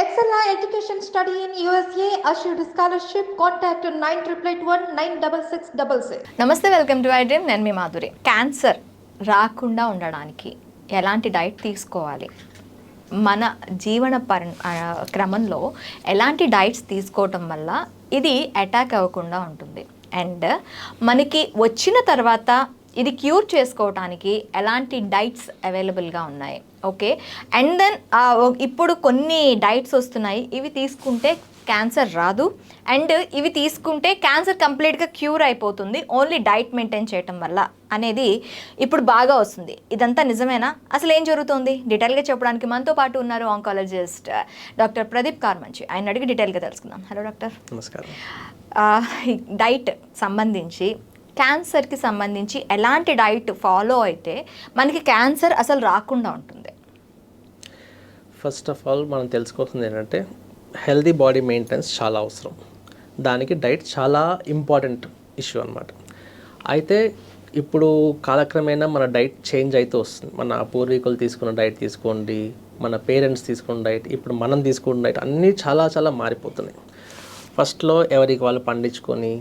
Excella Education Study in USA assured scholarship. Contact 9881 నమస్తే welcome to iDream నేను మీ Madhuri. Cancer రాకుండా ఉండడానికి ఎలాంటి డైట్ తీసుకోవాలి? మన జీవన పరి క్రమంలో ఎలాంటి డైట్స్ తీసుకోవటం వల్ల ఇది అటాక్ అవ్వకుండా ఉంటుంది. అండ్ మనకి వచ్చిన తర్వాత ఇది క్యూర్ చేసుకోవటానికి ఎలాంటి డైట్స్ అవైలబుల్గా ఉన్నాయి. ఓకే? అండ్ దెన్ ఇప్పుడు కొన్ని డైట్స్ వస్తున్నాయి. ఇవి తీసుకుంటే క్యాన్సర్ రాదు. అండ్ ఇవి తీసుకుంటే క్యాన్సర్ కంప్లీట్గా క్యూర్ అయిపోతుంది. ఓన్లీ డైట్ మెయింటైన్ చేయటం వల్ల అనేది ఇప్పుడు బాగా వస్తుంది. ఇదంతా నిజమేనా? అసలు ఏం జరుగుతుంది? డీటెయిల్గా చెప్పడానికి మనతో పాటు ఉన్నారు ఆంకాలజిస్ట్ డాక్టర్ ప్రదీప్ కార్మంచి. ఆయన అడిగి డీటెయిల్గా తెలుసుకుందాం. Hello doctor. నమస్కారం. డైట్ సంబంధించి క్యాన్సర్కి సంబంధించి ఎలాంటి డైట్ ఫాలో అయితే మనకి క్యాన్సర్ అసలు రాకుండా ఉంటుంది. ఫస్ట్ ఆఫ్ ఆల్ మనం తెలుసుకోవాల్సింది ఏంటంటే హెల్దీ బాడీ మెయింటెనెన్స్ చాలా అవసరం. దానికి డైట్ చాలా ఇంపార్టెంట్ ఇష్యూ అనమాట అయితే ఇప్పుడు కాలక్రమేణా మన డైట్ చేంజ్ అయితే వస్తుంది. మన పూర్వీకులు తీసుకున్న డైట్ తీసుకోండి మన పేరెంట్స్ తీసుకున్న డైట్ ఇప్పుడు మనం తీసుకున్న డైట్ అన్నీ చాలా చాలా మారిపోతున్నాయి. ఫస్ట్లో ఎవరికి వాళ్ళు పండించుకొని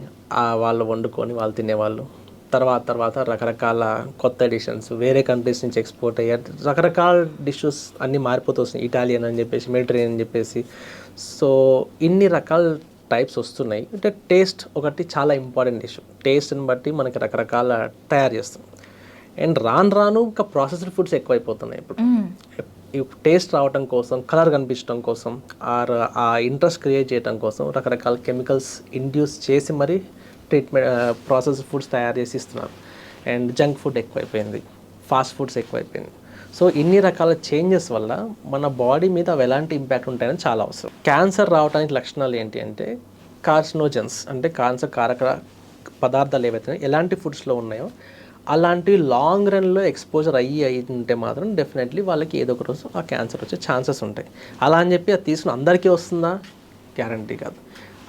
వాళ్ళు వండుకొని వాళ్ళు తినేవాళ్ళు. తర్వాత తర్వాత రకరకాల కొత్త ఎడిషన్స్ వేరే కంట్రీస్ నుంచి ఎక్స్పోర్ట్ అయ్యాయి రకరకాల డిషెస్ అన్నీ మారిపోతూ వస్తున్నాయి. ఇటాలియన్ అని చెప్పేసి మెడిటరేనియన్ అని చెప్పేసి. సో ఇన్ని రకాల టైప్స్ వస్తున్నాయి. అంటే టేస్ట్ ఒకటి చాలా ఇంపార్టెంట్ ఇష్యూ టేస్ట్ని బట్టి మనకి రకరకాల తయారు చేస్తాం. అండ్ రాను రాను ఇంకా ప్రాసెస్డ్ ఫుడ్స్ ఎక్కువైపోతున్నాయి ఇప్పుడు. టేస్ట్ రావటం కోసం కలర్ కనిపించడం కోసం ఆర్ ఆ ఇంట్రెస్ట్ క్రియేట్ చేయడం కోసం రకరకాల కెమికల్స్ ఇండ్యూస్ చేసి మరి ట్రీట్మెంట్ ప్రాసెస్ ఫుడ్స్ తయారు చేసి ఇస్తున్నారు. అండ్ జంక్ ఫుడ్ ఎక్కువైపోయింది. ఫాస్ట్ ఫుడ్స్ ఎక్కువైపోయింది. సో ఇన్ని రకాల చేంజెస్ వల్ల మన బాడీ మీద అవి ఎలాంటి ఇంపాక్ట్ ఉంటాయని చాలా అవసరం. క్యాన్సర్ రావడానికి లక్షణాలు ఏంటి అంటే కార్సినోజన్స్ అంటే క్యాన్సర్ కారక పదార్థాలు ఏవైతే ఎలాంటి ఫుడ్స్లో ఉన్నాయో అలాంటి లాంగ్ రన్లో ఎక్స్పోజర్ అయ్యి అయ్యి ఉంటే మాత్రం డెఫినెట్లీ వాళ్ళకి ఏదో ఒక రోజు ఆ క్యాన్సర్ వచ్చే ఛాన్సెస్ ఉంటాయి. అలా అని చెప్పి అది తీసుకుని అందరికీ వస్తుందా? గ్యారంటీ కాదు.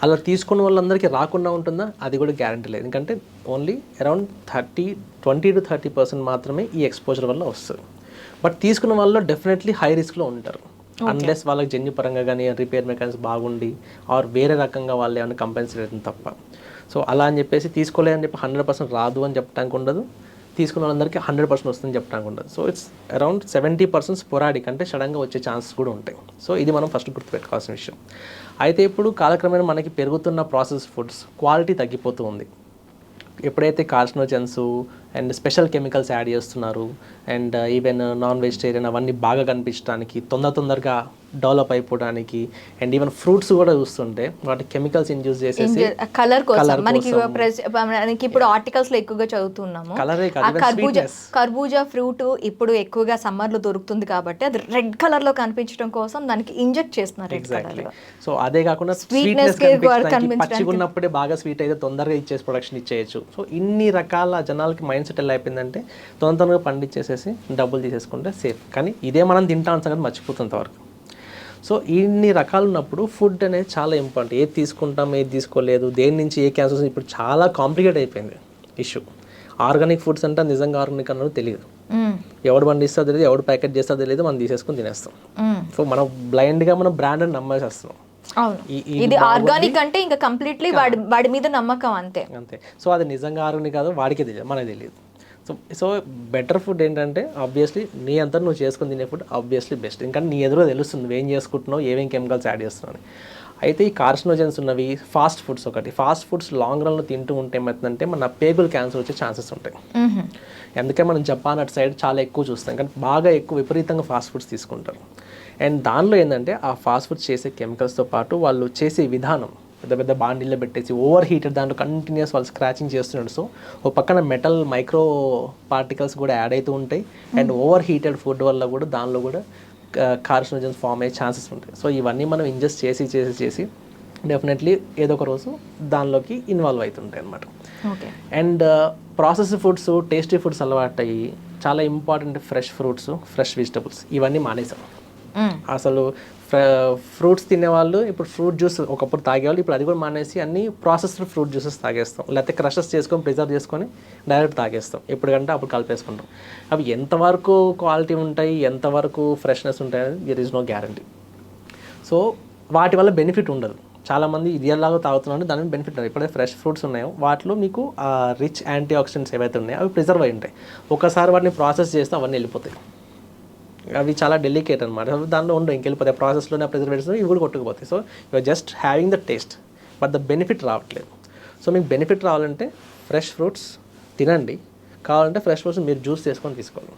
అలా తీసుకున్న వాళ్ళందరికీ రాకుండా ఉంటుందా? అది కూడా గ్యారంటీ లేదు. ఎందుకంటే only around thirty twenty to thirty percent మాత్రమే ఈ ఎక్స్పోజర్ వల్ల వస్తుంది. బట్ తీసుకున్న వాళ్ళు డెఫినెట్లీ హై రిస్క్లో ఉంటారు. అన్లెస్ వాళ్ళకి జన్యుపరంగా కానీ రిపేర్ మెకానిక్స్ బాగుండి ఆర్ వేరే రకంగా వాళ్ళు ఏమైనా కంపెన్సేట్ అవుతుంది తప్ప. సో అలా అని చెప్పేసి తీసుకోలేదని చెప్పి హండ్రెడ్ పర్సెంట్ రాదు అని చెప్పడానికి ఉండదు. తీసుకున్న వాళ్ళందరికీ హండ్రెడ్ పర్సెంట్ వస్తుందని చెప్పడానికి ఉండదు. So it's around seventy percent sporadic అంటే సడన్గా వచ్చే ఛాన్సెస్ కూడా ఉంటాయి. సో ఇది మనం ఫస్ట్ గుర్తుపెట్టుకోవాల్సిన విషయం. అయితే ఇప్పుడు కాలక్రమేణా మనకి పెరుగుతున్న ప్రాసెస్ ఫుడ్స్ క్వాలిటీ తగ్గిపోతూ ఉంది. ఎప్పుడైతే carcinogens and special chemicals add చేస్తున్నారు అండ్ ఈవెన్ నాన్ వెజిటేరియన్ అవన్నీ బాగా కనిపించడానికి తొందర తొందరగా డెవలప్ అయిపోవడానికి అండ్ ఈవెన్ ఫ్రూట్స్ కూడా చూస్తుంటే వాటి కెమికల్స్ ఇండ్యూస్ చేసేసి కలర్ కోసం. మనకి కోసం. ప్రెస్- మనకి ఇప్పుడు ఆర్టికల్స్లో ఎక్కువగా చదువుతున్నాము. కలరే కర్బూజా. కర్బూజా ఫ్రూట్ ఇప్పుడు ఎక్కువగా సమ్మర్లో దొరుకుతుంది కాబట్టి అది రెడ్ కలర్లో కనిపించడం కోసం దానికి ఇంజెక్ట్ చేస్తున్నారు రెడ్ కలర్ సో అదే కాకుండా స్వీట్నెస్కి కూడా కనిపించడానికి కనిపించడానికి. పచ్చిగా ఉన్నప్పుడే బాగా స్వీట్ అయితే తొందరగా ఇచ్చేసి ప్రొడక్షన్ ఇచ్చేయచ్చు. సో ఇన్ని రకాల జనాలకి మైండ్ సెట్ ఎలా అయిపోయిందంటే తొందర తొందరగా పండించేసేసి డబ్బులు తీసేసుకుంటే సేఫ్ కానీ ఇదే మనం తింటాం సంగతి మర్చిపోతుంది వరకు సో ఇన్ని రకాలు ఉన్నప్పుడు ఫుడ్ అనేది చాలా ఇంపార్టెంట్. ఏది తీసుకుంటాం ఏది తీసుకోలేదు దేని నుంచి ఏ క్యాన్సర్ వస్తుంది ఇప్పుడు చాలా కాంప్లికేట్ అయిపోయింది ఇష్యూ. ఆర్గానిక్ ఫుడ్స్ అంటే నిజంగా ఆర్గానిక్ అన్నది తెలియదు. ఎవడు పండిస్తా తెలియదు ఎవడు ప్యాకెట్ చేస్తా తెలియదు మనం తీసేసుకొని తినేస్తాం. సో మనం బ్లైండ్గా మనం బ్రాండ్ అని నమ్మేసేస్తున్నాం ఇది ఆర్గానిక్ అంటే ఇంకా కంప్లీట్లీ వాడి వాడి మీద నమ్మకం అంతే. అంతే. సో అది నిజంగా ఆర్గానిక్ కాదు వాడికే తెలియదు మనకి తెలియదు. సో సో బెటర్ ఫుడ్ ఏంటంటే ఆబ్వియస్లీ నీ అంతా నువ్వు చేసుకుని తినే ఫుడ్ ఆబ్వియస్లీ బెస్ట్ ఇంకా నీ ఎదురుగా తెలుస్తుంది నువ్వేం చేసుకుంటున్నావు ఏమేం కెమికల్స్ యాడ్ చేస్తున్నావు. అయితే ఈ కార్సినోజన్స్ ఉన్నవి ఫాస్ట్ ఫుడ్స్ ఒకటి. ఫాస్ట్ ఫుడ్స్ లాంగ్ రన్లో తింటూ ఉంటే ఏమవుతుందంటే మన పేగుల్ క్యాన్సర్ వచ్చే ఛాన్సెస్ ఉంటాయి. అందుకే మనం జపాన్ అటు సైడ్ చాలా ఎక్కువ చూస్తాం. కానీ బాగా ఎక్కువ విపరీతంగా ఫాస్ట్ ఫుడ్స్ తీసుకుంటారు. అండ్ దానిలో ఏంటంటే ఆ ఫాస్ట్ ఫుడ్స్ చేసే కెమికల్స్తో పాటు వాళ్ళు చేసే విధానం పెద్ద పెద్ద బాండీల్లో పెట్టేసి ఓవర్ హీటెడ్ దాంట్లో కంటిన్యూస్ వాళ్ళు స్క్రాచింగ్ చేస్తున్నాడు. సో ఓ పక్కన మెటల్ మైక్రో పార్టికల్స్ కూడా యాడ్ అవుతూ ఉంటాయి. అండ్ ఓవర్ హీటెడ్ ఫుడ్ వల్ల కూడా దానిలో కూడా కార్సినోజన్స్ ఫామ్ అయ్యే ఛాన్సెస్ ఉంటాయి. సో ఇవన్నీ మనం ఇంజెస్ట్ చేసి చేసి చేసి డెఫినెట్లీ ఏదో ఒక రోజు దానిలోకి ఇన్వాల్వ్ అవుతుంటాయి అన్నమాట. Okay. And process foods tasty foods అలవాటు అయ్యి చాలా important fresh fruits fresh vegetables ఇవన్నీ మానేసాం. మ్మ్. అసలు ఫ్రూట్స్ తినేవాళ్ళు ఇప్పుడు ఫ్రూట్ జ్యూస్ ఒకప్పుడు తాగేవాళ్ళు ఇప్పుడు అది కూడా మానేసి అన్ని ప్రాసెస్డ్ ఫ్రూట్ జ్యూసెస్ తాగేస్తాం. లేకపోతే క్రషెస్ చేసుకొని ప్రిజర్వ్ చేసుకొని డైరెక్ట్ తాగేస్తాం. ఎప్పుడుకంటే అప్పుడు కలిపేసుకుంటాం. అవి ఎంతవరకు క్వాలిటీ ఉంటాయి ఎంతవరకు ఫ్రెష్నెస్ ఉంటాయి అనేది there is no guarantee so వాటి వల్ల బెనిఫిట్ ఉండదు. చాలామంది ఇది తాగుతున్నారు దాని బెనిఫిట్ ఉండదు. ఇప్పుడే ఫ్రెష్ ఫ్రూట్స్ ఉన్నాయో వాటిలో మీకు రిచ్ యాంటీ ఆక్సిడెంట్స్ ఏవైతే ఉన్నాయో అవి ప్రిజర్వ్ అయి ఉంటాయి. ఒకసారి వాటిని ప్రాసెస్ చేస్తే అవన్నీ వెళ్ళిపోతాయి. అవి చాలా డెలికేట్ అనమాట దానిలో ఉండవు ఇంకెళ్ళిపోతాయి ప్రాసెస్లోనే ప్రిజర్వేటివ్స్ ఇవి కూడా కొట్టుకుపోతాయి. So you're just having the taste but the benefit రావట్లేదు. సో మీకు బెనిఫిట్ రావాలంటే ఫ్రెష్ ఫ్రూట్స్ తినండి. కావాలంటే ఫ్రెష్ ఫ్రూట్స్ మీరు జ్యూస్ చేసుకొని తీసుకోవాలి.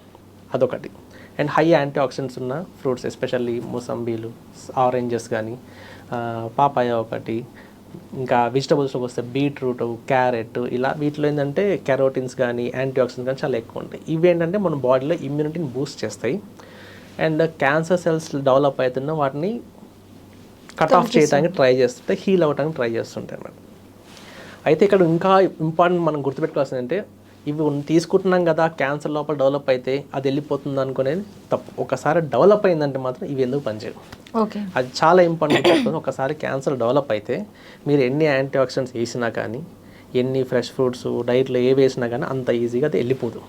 అదొకటి. అండ్ హై యాంటీ ఆక్సిడెంట్స్ ఉన్న ఫ్రూట్స్ ఎస్పెషల్లీ మూసంబీలు ఆరెంజెస్ కానీ పాపాయ ఒకటి ఇంకా వెజిటబుల్స్లోకి వస్తే బీట్రూట్ క్యారెట్ ఇలా వీటిలో ఏంటంటే కెరోటిన్స్ కానీ యాంటీ ఆక్సిడెంట్స్ కానీ చాలా ఎక్కువ ఉంటాయి. ఇవి ఏంటంటే మన బాడీలో ఇమ్యూనిటీని బూస్ట్ చేస్తాయి. అండ్ క్యాన్సర్ సెల్స్ డెవలప్ అవుతున్న వాటిని కట్ ఆఫ్ చేయడానికి ట్రై చేస్తుంటే హీల్ అవ్వడానికి ట్రై చేస్తుంటాయి అన్నమాట. అయితే ఇక్కడ ఇంకా ఇంపార్టెంట్ మనం గుర్తుపెట్టుకోవాల్సింది అంటే ఇవి తీసుకుంటున్నాం కదా క్యాన్సర్ లోపల డెవలప్ అయితే అది వెళ్ళిపోతుంది అనుకునేది తప్పు. ఒకసారి డెవలప్ అయిందంటే మాత్రం ఇవి ఎందుకు పనిచేయవు? ఓకే. అది చాలా ఇంపార్టెంట్ ఒకసారి క్యాన్సర్ డెవలప్ అయితే మీరు ఎన్ని యాంటీ ఆక్సిడెంట్స్ వేసినా కానీ ఎన్ని ఫ్రెష్ ఫ్రూట్స్ డైట్లో ఏ వేసినా కానీ అంత ఈజీగా అది వెళ్ళిపోదు.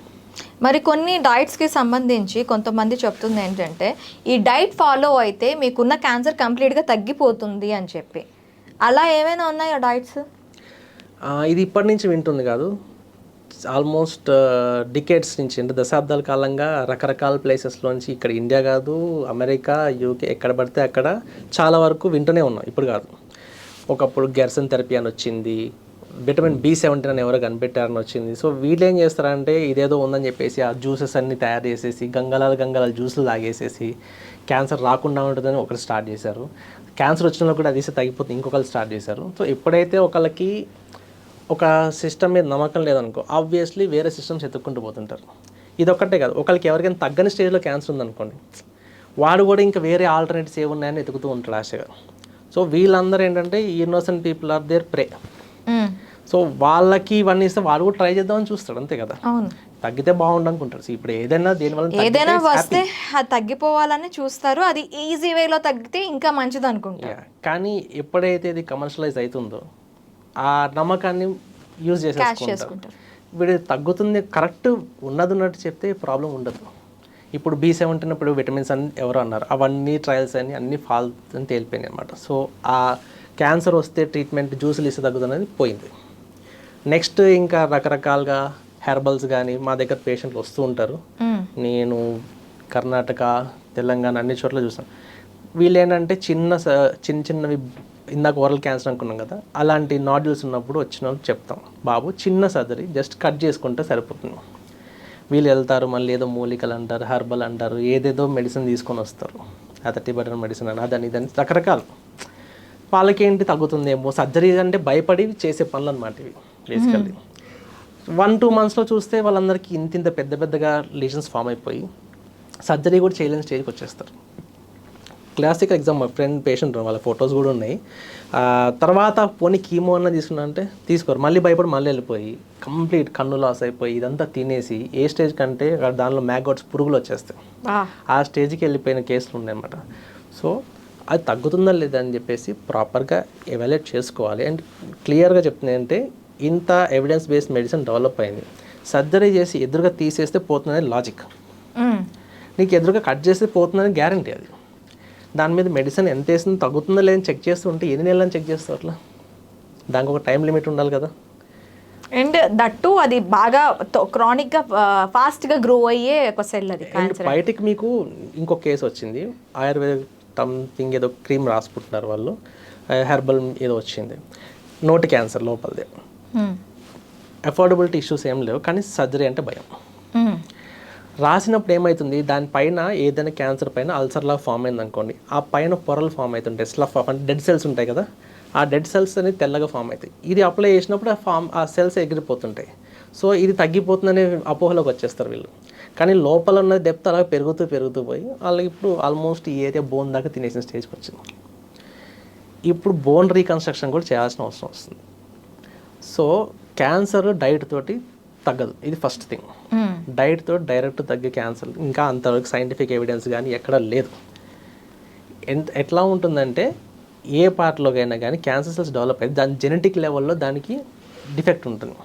మరి కొన్ని డైట్స్కి సంబంధించి కొంతమంది చెప్తుంది ఏంటంటే ఈ డైట్ ఫాలో అయితే మీకున్న క్యాన్సర్ కంప్లీట్గా తగ్గిపోతుంది అని చెప్పి. అలా ఏమైనా ఉన్నాయా డైట్స్ ఇది ఇప్పటి నుంచి వింటుంది కాదు. ఆల్మోస్ట్ డికేట్స్ నుంచి అంటే దశాబ్దాల కాలంగా రకరకాల ప్లేసెస్లోంచి ఇక్కడ ఇండియా కాదు అమెరికా యూకే ఎక్కడ పడితే అక్కడ చాలా వరకు వింటూనే ఉన్నాం. ఇప్పుడు కాదు. ఒకప్పుడు గెర్సన్ థెరపీ అని వచ్చింది విటమిన్ బి సెవెంటీన్ అని ఎవరో కనిపెట్టారని వచ్చింది. సో వీళ్ళు ఏం చేస్తారంటే ఇదేదో ఉందని చెప్పేసి ఆ జ్యూసెస్ అన్ని తయారు చేసేసి గంగలాల గంగలాల జ్యూస్లు తాగేసేసి క్యాన్సర్ రాకుండా ఉంటుందని ఒకరు స్టార్ట్ చేశారు. క్యాన్సర్ వచ్చిన కూడా అది తగ్గిపోతుంది ఇంకొకరు స్టార్ట్ చేశారు. సో ఎప్పుడైతే ఒకళ్ళకి ఒక సిస్టమ్ మీద నమ్మకం లేదనుకో ఆబ్వియస్లీ వేరే సిస్టమ్స్ ఎత్తుక్కుంటూ పోతుంటారు. ఇది ఒక్కటే కాదు ఒకరికి ఎవరికైనా తగ్గని స్టేజ్లో క్యాన్సర్ ఉందనుకోండి వాడు కూడా ఇంకా వేరే ఆల్టర్నేటివ్స్ ఏమున్నాయని ఎతుకుతూ ఉంటాడు ఆశగా. సో వీళ్ళందరూ ఏంటంటే innocent people are there prey so వాళ్ళకి ఇవన్నీ ఇస్తే వాడు కూడా ట్రై చేద్దామని చూస్తాడు అంతే కదా? తగ్గితే బాగుండు అనుకుంటారు సో ఇప్పుడు ఏదైనా దేనివల్ల ఏదైనా వస్తే అది తగ్గిపోవాలని చూస్తారు అది ఈజీ వేలో తగ్గితే ఇంకా మంచిది అనుకుంటారు. కానీ ఎప్పుడైతే ఇది కమర్షియలైజ్ అవుతుందో ఆ నమ్మకాన్ని యూజ్ చేసేసుకుంటారు. వీడు తగ్గుతుంది కరెక్ట్ ఉన్నది ఉన్నట్టు చెప్తే ప్రాబ్లం ఉండదు. ఇప్పుడు బీ సెవెంటీన్ ఇప్పుడు విటమిన్స్ అని ఎవరు అన్నారు అవన్నీ ట్రయల్స్ అని అన్ని ఫాల్ అని తేలిపోయినాయి అనమాట సో ఆ క్యాన్సర్ వస్తే ట్రీట్మెంట్ జ్యూసులు ఇస్తే తగ్గుతుంది పోయింది. నెక్స్ట్ ఇంకా రకరకాలుగా హెర్బల్స్ కానీ మా దగ్గర పేషెంట్లు వస్తూ ఉంటారు. నేను కర్ణాటక తెలంగాణ అన్ని చోట్ల చూసాను వీళ్ళు ఏంటంటే చిన్న స- చిన్న చిన్నవి ఇందాక ఓరల్ క్యాన్సర్ అనుకున్నాం కదా అలాంటి నాడ్యూల్స్ ఉన్నప్పుడు వచ్చిన చెప్తాం. బాబు చిన్న సర్జరీ జస్ట్ కట్ చేసుకుంటే సరిపోతుంది. వీళ్ళు వెళ్తారు మళ్ళీ ఏదో మూలికలు అంటారు హెర్బల్ అంటారు ఏదేదో మెడిసిన్ తీసుకొని వస్తారు. అతటి బటన్ మెడిసిన్ అని అదని ఇదని రకరకాలు. వాళ్ళకేంటి తగ్గుతుందేమో సర్జరీ అంటే భయపడి చేసే పనులు అనమాట ఇవి. బేసికల్లీ వన్ టూ మంత్స్లో చూస్తే వాళ్ళందరికీ ఇంత ఇంత పెద్ద పెద్దగా లీజన్స్ ఫామ్ అయిపోయి సర్జరీ కూడా చేయలేని స్టేజ్కి వచ్చేస్తారు. క్లాసిక్ ఎగ్జామ్ మా ఫ్రెండ్ పేషెంట్ వాళ్ళ ఫొటోస్ కూడా ఉన్నాయి. తర్వాత పోనీ కీమో అన్న తీసుకున్నా అంటే తీసుకోరు. మళ్ళీ భయపడి మళ్ళీ వెళ్ళిపోయి కంప్లీట్ కన్ను లాస్ అయిపోయి ఇదంతా తినేసి ఏ స్టేజ్ కంటే దానిలో మ్యాగోట్స్ పురుగులు వచ్చేస్తాయి. ఆ, ఆ స్టేజ్కి వెళ్ళిపోయిన కేసులు ఉన్నాయన్నమాట. సో అది తగ్గుతుందా లేదా అని చెప్పేసి ప్రాపర్గా ఎవాల్యుయేట్ చేసుకోవాలి. అండ్ క్లియర్గా చెప్తుంది అంటే ఇంత ఎవిడెన్స్ బేస్డ్ మెడిసిన్ డెవలప్ అయింది. సర్జరీ చేసి ఎదురుగా తీసేస్తే పోతుందని లాజిక్. నీకు ఎదురుగా కట్ చేస్తే పోతుందని గ్యారంటీ అది. దాని మీద మెడిసిన్ ఎంత వేసిందో తగ్గుతుందో లేదని చెక్ చేస్తూ ఉంటే ఎన్ని నెలలని చెక్ చేస్తావు అట్లా? దానికి ఒక టైం లిమిట్ ఉండాలి కదా. అండ్ దట్టు అది బాగా క్రానిక్గా ఫాస్ట్గా గ్రో అయ్యే ఒక సెల్ అది బయటికి మీకు ఇంకో కేసు వచ్చింది. ఆయుర్వేద సంథింగ్ ఏదో క్రీమ్ రాసుకుంటున్నారు వాళ్ళు. హెర్బల్ ఏదో వచ్చింది. నోటి క్యాన్సర్ లోపలిది. అఫోర్డబిలిటీ ఇష్యూస్ ఏం లేవు కానీ సర్జరీ అంటే భయం. మ్మ్. రాసినప్పుడు ఏమవుతుంది దానిపైన ఏదైనా క్యాన్సర్ పైన అల్సర్లా ఫామ్ అయింది అనుకోండి ఆ పైన పొరలు ఫామ్ అవుతుంటాయి స్లఫ్ అంటే డెడ్ సెల్స్ ఉంటాయి కదా ఆ డెడ్ సెల్స్ అనేది తెల్లగా ఫామ్ అవుతాయి. ఇది అప్లై చేసినప్పుడు ఆ ఫామ్ ఆ సెల్స్ ఎగిరిపోతుంటాయి. సో ఇది తగ్గిపోతుందనే అపోహలోకి వచ్చేస్తారు వీళ్ళు. కానీ లోపల ఉన్న డెప్త్ అలా పెరుగుతూ పెరుగుతూ పోయి వాళ్ళకి ఇప్పుడు ఆల్మోస్ట్ ఈ ఏరియా బోన్ దాకా తినేసిన స్టేజ్కి వచ్చింది. ఇప్పుడు బోన్ రీకన్స్ట్రక్షన్ కూడా చేయాల్సిన అవసరం వస్తుంది. సో క్యాన్సర్ డైట్ తోటి తగ్గదు. ఇది ఫస్ట్ థింగ్. డైట్ తోటి డైరెక్ట్ తగ్గే క్యాన్సర్. ఇంకా అంతవరకు సైంటిఫిక్ ఎవిడెన్స్ కానీ ఎక్కడ లేదు. ఎంత ఎట్లా ఉంటుందంటే ఏ పార్ట్లోకైనా కానీ క్యాన్సర్ సెల్స్ డెవలప్ అయితే దాని జెనెటిక్ లెవెల్లో దానికి డిఫెక్ట్ ఉంటుంది.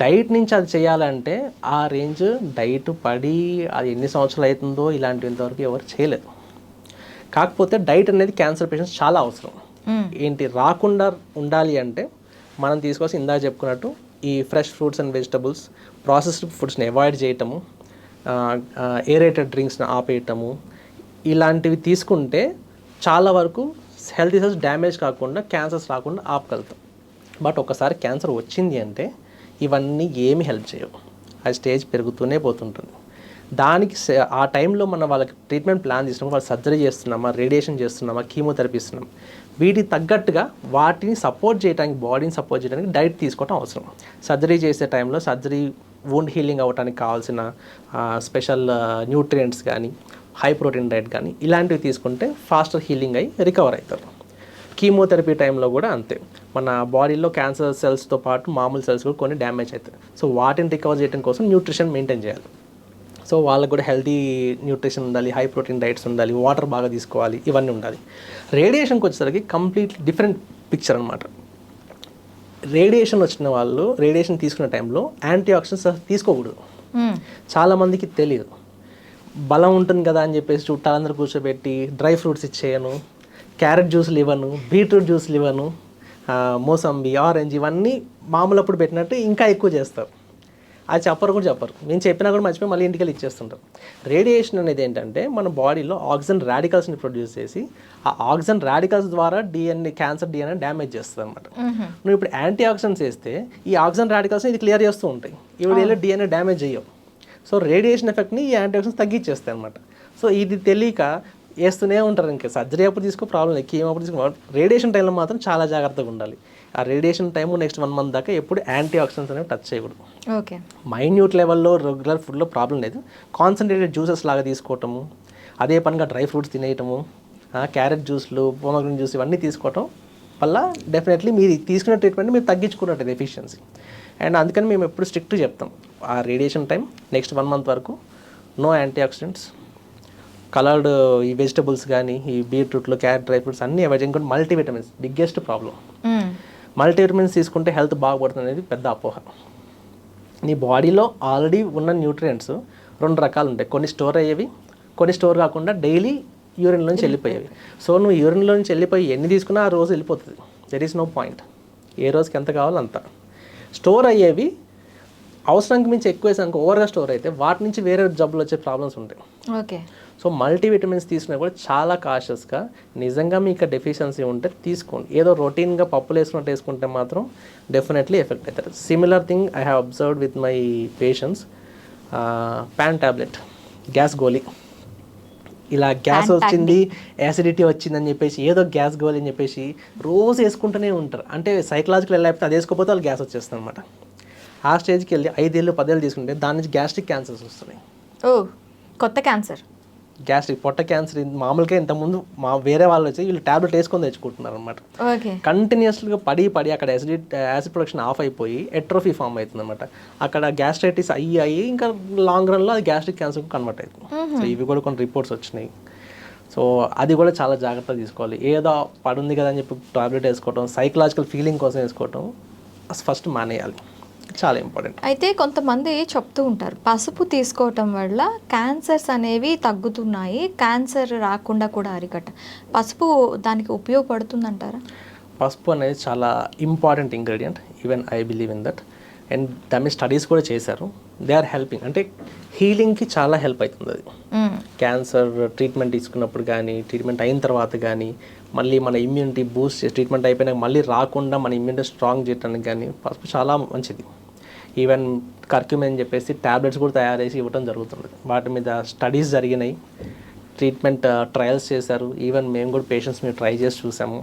డైట్ నుంచి అది చేయాలంటే ఆ రేంజ్ డైట్ పడి అది ఎన్ని సంవత్సరాలు అవుతుందో ఇలాంటి ఇంతవరకు ఎవరు చేయలేదు. కాకపోతే డైట్ అనేది క్యాన్సర్ పేషెంట్స్ చాలా అవసరం. ఏంటి? రాకుండా ఉండాలి అంటే మనం తీసుకోవాల్సి ఇందాక చెప్పుకున్నట్టు ఈ fresh fruits and vegetables processed ఫుడ్స్ని avoid చేయటము ఏరేటెడ్ డ్రింక్స్ని ఆపేయటము ఇలాంటివి తీసుకుంటే చాలా వరకు హెల్త్ ఇష్యూస్ డ్యామేజ్ కాకుండా క్యాన్సర్స్ రాకుండా ఆపగలుగుతాం. బట్ ఒకసారి క్యాన్సర్ వచ్చింది అంటే ఇవన్నీ ఏమి హెల్ప్ చేయవు. ఆ స్టేజ్ పెరుగుతూనే పోతుంటుంది. దానికి ఆ టైంలో మనం వాళ్ళకి ట్రీట్మెంట్ ప్లాన్ చేసినప్పుడు వాళ్ళు సర్జరీ చేస్తున్నామా రేడియేషన్ చేస్తున్నామా కీమోథెరపీ ఇస్తున్నాం వీటికి తగ్గట్టుగా వాటిని సపోర్ట్ చేయడానికి బాడీని సపోర్ట్ చేయడానికి డైట్ తీసుకోవడం అవసరం. సర్జరీ చేసే టైంలో సర్జరీ వూండ్ హీలింగ్ అవ్వడానికి కావాల్సిన స్పెషల్ న్యూట్రియంట్స్ కానీ హై ప్రోటీన్ డైట్ కానీ ఇలాంటివి తీసుకుంటే ఫాస్టర్ హీలింగ్ అయ్యి రికవర్ అవుతారు. కీమోథెరపీ టైంలో కూడా అంతే. మన బాడీలో క్యాన్సర్ సెల్స్తో పాటు మామూలు సెల్స్ కూడా కొన్ని డ్యామేజ్ అవుతాయి. సో వాటిని రికవర్ చేయడం కోసం న్యూట్రిషన్ మెయింటైన్ చేయాలి. సో వాళ్ళకు కూడా హెల్తీ న్యూట్రిషన్ ఉండాలి హై ప్రోటీన్ డైట్స్ ఉండాలి వాటర్ బాగా తీసుకోవాలి ఇవన్నీ ఉండాలి. రేడియేషన్కి వచ్చేసరికి కంప్లీట్ డిఫరెంట్ పిక్చర్ అనమాట రేడియేషన్ వచ్చిన వాళ్ళు రేడియేషన్ తీసుకునే టైంలో యాంటీ ఆక్సిడెంట్స్ తీసుకోకూడదు. చాలామందికి తెలియదు బలం ఉంటుంది కదా అని చెప్పేసి చుట్టాలందరూ కూర్చోబెట్టి డ్రై ఫ్రూట్స్ ఇచ్చేయను క్యారెట్ జ్యూస్లు ఇవ్వను బీట్రూట్ జ్యూస్లు ఇవ్వను మోసంబి ఆరెంజ్ ఇవన్నీ మామూలు అప్పుడు పెట్టినట్టు ఇంకా ఎక్కువ చేస్తారు. అది చెప్పరు కూడా చెప్పరు. నేను చెప్పినా కూడా మర్చిపోయి మళ్ళీ ఇంటికి వెళ్ళి ఇచ్చేస్తుంటారు. రేడియేషన్ అనేది ఏంటంటే మన బాడీలో ఆక్సిజన్ రాడికల్స్ని ప్రొడ్యూస్ చేసి ఆ ఆక్సిజన్ రాడికల్స్ ద్వారా డిఎన్ఏ క్యాన్సర్ డిఎన్ఏ డ్యామేజ్ చేస్తుంది అనమాట నువ్వు ఇప్పుడు యాంటీ ఆక్సిడెంట్స్ వేస్తే ఈ ఆక్సిజన్ రాడికల్స్ ఇది క్లియర్ చేస్తూ ఉంటాయి. ఇవి వెళ్ళి డిఎన్ఏ డ్యామేజ్ చేయవు. సో రేడియేషన్ ఎఫెక్ట్ని ఈ యాంటీ ఆక్సిడెంట్స్ తగ్గించేస్తాయి అనమాట సో ఇది తెలియక వేస్తూనే ఉంటారు ఇంకా. సర్జరీ అప్పుడు తీసుకో ప్రాబ్లం లేదు. కీమో అప్పుడు తీసుకో. రేడియేషన్ టైంలో మాత్రం చాలా జాగ్రత్తగా ఉండాలి. ఆ radiation time next one month దాకా ఎప్పుడు యాంటీ ఆక్సిడెంట్స్ అనేవి టచ్ చేయకూడదు. ఓకే. మైన్యూట్ లెవెల్లో రెగ్యులర్ ఫుడ్లో ప్రాబ్లం లేదు. కాన్సన్ట్రేటెడ్ జ్యూసెస్ లాగా తీసుకోవటము అదే పనిగా డ్రై ఫ్రూట్స్ తినేయటము క్యారెట్ జ్యూస్లు పోమగ్రన్ జ్యూస్ ఇవన్నీ తీసుకోవటం వల్ల డెఫినెట్లీ మీరు తీసుకునే ట్రీట్మెంట్ మీరు తగ్గించుకున్నట్టు ఎఫిషియన్సీ అండ్ అందుకని మేము ఎప్పుడు స్ట్రిక్ట్ చెప్తాం. ఆ radiation time next one month వరకు నో యాంటీ ఆక్సిడెంట్స్ కలర్డ్ ఈ వెజిటబుల్స్ కానీ ఈ బీట్రూట్లు క్యారెట్ డ్రై ఫ్రూట్స్ అన్నీ అవాయిడ్ ఇంకోటి మల్టీవిటమిన్స్ బిగ్గెస్ట్ ప్రాబ్లం. మల్టీవిటమిన్స్ తీసుకుంటే హెల్త్ బాగుపడుతుంది అనేది పెద్ద అపోహ. నీ బాడీలో ఆల్రెడీ ఉన్న న్యూట్రియంట్స్ రెండు రకాలు ఉంటాయి. కొన్ని స్టోర్ అయ్యేవి కొన్ని స్టోర్ కాకుండా డైలీ యూరిన్లోంచి వెళ్ళిపోయేవి. సో నువ్వు యూరిన్లోంచి వెళ్ళిపోయి ఎన్ని తీసుకున్నా ఆ రోజు వెళ్ళిపోతుంది. దెర్ ఈస్ నో పాయింట్ ఏ రోజుకి ఎంత కావాలో అంత. స్టోర్ అయ్యేవి అవసరానికి మించి ఎక్కువ వేసాక ఓవర్గా స్టోర్ అయితే వాటి నుంచి వేరే జబ్బులు వచ్చే ప్రాబ్లమ్స్ ఉంటాయి. ఓకే సో మల్టీవిటమిన్స్ తీసుకున్నా కూడా చాలా కాషియస్గా నిజంగా మీకు డెఫిషియన్సీ ఉంటే తీసుకోండి. ఏదో రొటీన్గా పప్పులు వేసుకున్నట్టు వేసుకుంటే మాత్రం డెఫినెట్లీ ఎఫెక్ట్ అవుతారు similar thing I have observed with my patients pan tablet gas గోలీ ఇలా గ్యాస్ వచ్చింది యాసిడిటీ వచ్చిందని చెప్పేసి ఏదో గ్యాస్ గోలీ అని చెప్పేసి రోజు వేసుకుంటూనే ఉంటారు. అంటే సైకలాజికల్ ఎలా అయిపోతే అది వేసుకోకపోతే వాళ్ళు గ్యాస్ వచ్చేస్తుంది అనమాట ఆ స్టేజ్కి వెళ్ళి ఐదేళ్ళు పదేళ్ళు తీసుకుంటే దాని నుంచి గ్యాస్ట్రిక్ క్యాన్సర్స్ వస్తున్నాయి. ఓ కొత్త క్యాన్సర్ గ్యాస్ట్రిక్ పొట్ట క్యాన్సర్ మామూలుగా ఇంతకుముందు మా వేరే వాళ్ళు వచ్చి వీళ్ళు టాబ్లెట్ వేసుకొని తెచ్చుకుంటున్నారు అనమాట కంటిన్యూస్గా పడి పడి అక్కడ యాసిడ్ యాసిడ్ ప్రొడక్షన్ ఆఫ్ అయిపోయి ఎట్రోఫీ ఫామ్ అవుతుంది అనమాట అక్కడ గ్యాస్ట్రైటిస్ అయ్యి అయ్యి ఇంకా లాంగ్ రన్లో అది గ్యాస్ట్రిక్ క్యాన్సర్ కన్వర్ట్ అవుతుంది సో ఇవి కూడా కొన్ని రిపోర్ట్స్ వచ్చినాయి. సో అది కూడా చాలా జాగ్రత్తగా తీసుకోవాలి. ఏదో పడుంది కదా అని చెప్పి టాబ్లెట్ వేసుకోవటం సైకలాజికల్ ఫీలింగ్ కోసం వేసుకోవటం ఫస్ట్ మానేయాలి. చాలా ఇంపార్టెంట్ అయితే కొంతమంది చెప్తూ ఉంటారు పసుపు తీసుకోవటం వల్ల క్యాన్సర్స్ అనేవి తగ్గుతున్నాయి క్యాన్సర్ రాకుండా కూడా అరికట్ట. పసుపు దానికి ఉపయోగపడుతుందంటారా? పసుపు అనేది చాలా important ingredient even I believe in that and దాని మీద స్టడీస్ కూడా చేశారు. దే ఆర్ హెల్పింగ్ అంటే హీలింగ్కి చాలా హెల్ప్ అవుతుంది అది. క్యాన్సర్ ట్రీట్మెంట్ తీసుకున్నప్పుడు కానీ ట్రీట్మెంట్ అయిన తర్వాత కానీ మళ్ళీ మన ఇమ్యూనిటీ బూస్ట్ ట్రీట్మెంట్ అయిపోయినాక మళ్ళీ రాకుండా మన ఇమ్యూనిటీ స్ట్రాంగ్ చేయడానికి కానీ పసుపు చాలా మంచిది. ఈవెన్ కర్క్యూమ్ అని చెప్పేసి ట్యాబ్లెట్స్ కూడా తయారు చేసి ఇవ్వడం జరుగుతుంది. వాటి మీద స్టడీస్ జరిగినాయి. ట్రీట్మెంట్ ట్రయల్స్ చేశారు. ఈవెన్ మేము కూడా పేషెంట్స్ మేము ట్రై చేసి చూసాము.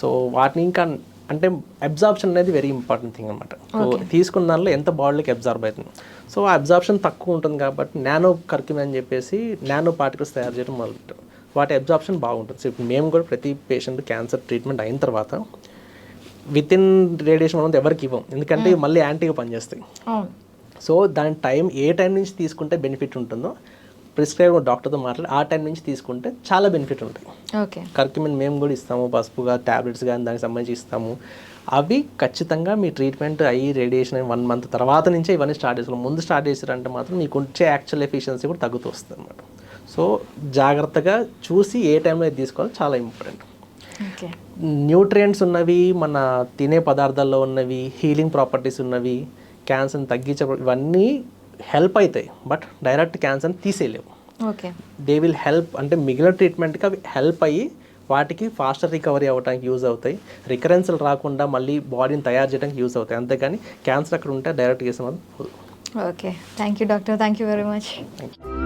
సో వాటిని ఇంకా అంటే అబ్జార్ప్షన్ అనేది వెరీ ఇంపార్టెంట్ థింగ్ అనమాట సో తీసుకున్న దానిలో ఎంత బాడీలోకి అబ్జార్బ్ అవుతుంది? సో ఆ అబ్జార్ప్షన్ తక్కువ ఉంటుంది కాబట్టి నానో కర్క్యూమ్ అని చెప్పేసి నానో పార్టికల్స్ తయారు చేయడం మొదలుపెట్టాం వాటి అబ్జార్ప్షన్ బాగుంటుంది. ఇప్పుడు మేము కూడా ప్రతి పేషెంట్ క్యాన్సర్ ట్రీట్మెంట్ అయిన తర్వాత విత్ ఇన్ రేడియేషన్ మనం ఎవరికి ఇవ్వం. ఎందుకంటే మళ్ళీ యాంటీగా పనిచేస్తాయి. సో దాని టైం ఏ టైం నుంచి తీసుకుంటే బెనిఫిట్ ఉంటుందో ప్రిస్క్రైబ్ డాక్టర్తో మాట్లాడి ఆ టైం నుంచి తీసుకుంటే చాలా బెనిఫిట్ ఉంటాయి. ఓకే. కర్క్యూమిన్ మేము కూడా ఇస్తాము పసుపుగా ట్యాబ్లెట్స్ కానీ దానికి సంబంధించి ఇస్తాము. అవి ఖచ్చితంగా మీ ట్రీట్మెంట్ అయ్యి రేడియేషన్ వన్ మంత్ తర్వాత నుంచే ఇవన్నీ స్టార్ట్ చేసుకోవాలి ముందు స్టార్ట్ చేశారంటే మాత్రం మీకు వచ్చే యాక్చువల్ ఎఫిషియన్సీ కూడా తగ్గుతూ వస్తుంది అనమాట సో జాగ్రత్తగా చూసి ఏ టైంలో తీసుకోవాలి చాలా ఇంపార్టెంట్. న్యూట్రియంట్స్ ఉన్నవి మన తినే పదార్థాల్లో ఉన్నవి హీలింగ్ ప్రాపర్టీస్ ఉన్నవి క్యాన్సర్ని తగ్గించే ఇవన్నీ హెల్ప్ అవుతాయి బట్ డైరెక్ట్ క్యాన్సర్ని తీసేయలేవు. ఓకే. దే విల్ హెల్ప్ అంటే మిగిలిన ట్రీట్మెంట్కి అవి హెల్ప్ అయ్యి వాటికి ఫాస్టర్ రికవరీ అవ్వడానికి యూజ్ అవుతాయి. రికరెన్స్లు రాకుండా మళ్ళీ బాడీని తయారు చేయడానికి యూజ్ అవుతాయి. అంతేకాని క్యాన్సర్ అక్కడ ఉంటే డైరెక్ట్ చేసిన okay. Thank you doctor. Thank you very much. Thank you